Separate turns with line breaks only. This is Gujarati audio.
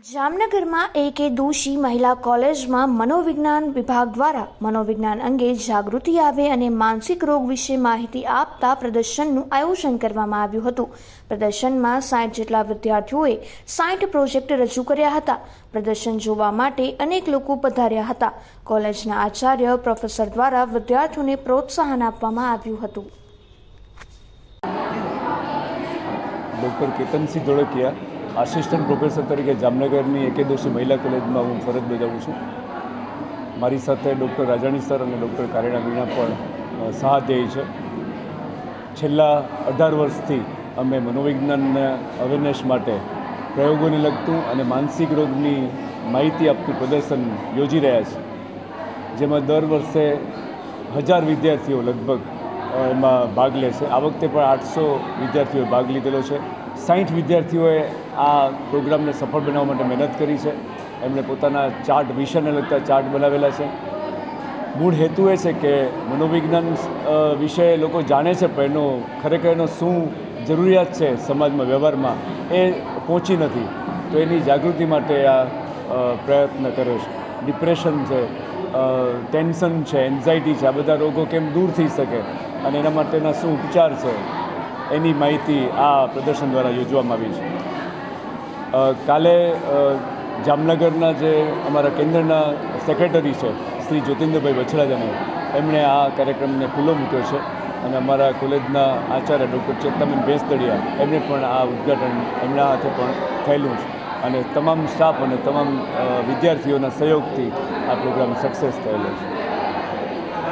જામનગરમાં એકે દોષી મહિલા કોલેજમાં મનોવિજ્ઞાન વિભાગ દ્વારા મનોવિજ્ઞાન અંગે જાગૃતિ આવે અને માનસિક રોગ વિશે માહિતી આપતા પ્રદર્શનનું આયોજન કરવામાં આવ્યું હતું. પ્રદર્શનમાં સાઠ જેટલા વિદ્યાર્થીઓએ સાઠ પ્રોજેક્ટ રજૂ કર્યા હતા. પ્રદર્શન જોવા માટે અનેક લોકો પધાર્યા હતા. કોલેજના આચાર્ય પ્રોફેસર દ્વારા વિદ્યાર્થીઓને પ્રોત્સાહન આપવામાં આવ્યું હતું.
Doctor Ketansinh Dholakia assistant professor તરીકે જામનગરની એકેદોશી મહિલા કોલેજમાં હું ફરજ બજાવું છું. મારી સાથે ડૉક્ટર રાજાણી સર અને ડૉક્ટર કારેણા વીણા પણ સહાધ્યાયી છે. છેલ્લા અઢાર વર્ષથી અમે મનોવિજ્ઞાનના અવેરનેસ માટે પ્રયોગોને લગતું અને માનસિક રોગની માહિતી આપતું પ્રદર્શન યોજી રહ્યા છીએ. જેમાં દર વર્ષે હજાર વિદ્યાર્થીઓ લગભગ એમાં ભાગ લે છે. આ વખતે પણ આઠસો વિદ્યાર્થીઓએ ભાગ લીધેલો છે. સાઠ વિદ્યાર્થીઓએ આ પ્રોગ્રામને સફળ બનાવવા માટે મહેનત કરી છે. એમણે પોતાના ચાર્ટ વિષયને લગતા ચાર્ટ બનાવેલા છે. મૂળ હેતુ એ છે કે મનોવિજ્ઞાન વિશે લોકો જાણે છે, પણ એનો ખરેખર એનો શું જરૂરિયાત છે સમાજમાં, વ્યવહારમાં, એ પહોંચી નથી. તો એની જાગૃતિ માટે આ પ્રયત્ન કર્યો છે. ડિપ્રેશન છે ટેન્શન છે, એન્ઝાયટી છે, આ બધા રોગો કેમ દૂર થઈ શકે? અને એના માટેના શું ઉપચાર છે? એની માહિતી આ પ્રદર્શન દ્વારા યોજવામાં આવી છે. કાલે જામનગરના જે અમારા કેન્દ્રના સેક્રેટરી છે, શ્રી જ્યોતિન્દ્રભાઈ વછરાજાને, એમણે આ કાર્યક્રમને ખુલ્લો મૂક્યો છે. અને અમારા કોલેજના આચાર્ય ડૉક્ટર ચેતનાબેન ભેંસદડિયા એમણે પણ આ ઉદ્ઘાટન એમના હાથે પણ થયેલું છે. અને તમામ સ્ટાફ અને તમામ વિદ્યાર્થીઓના સહયોગથી આ પ્રોગ્રામ સક્સેસ થયેલો છે.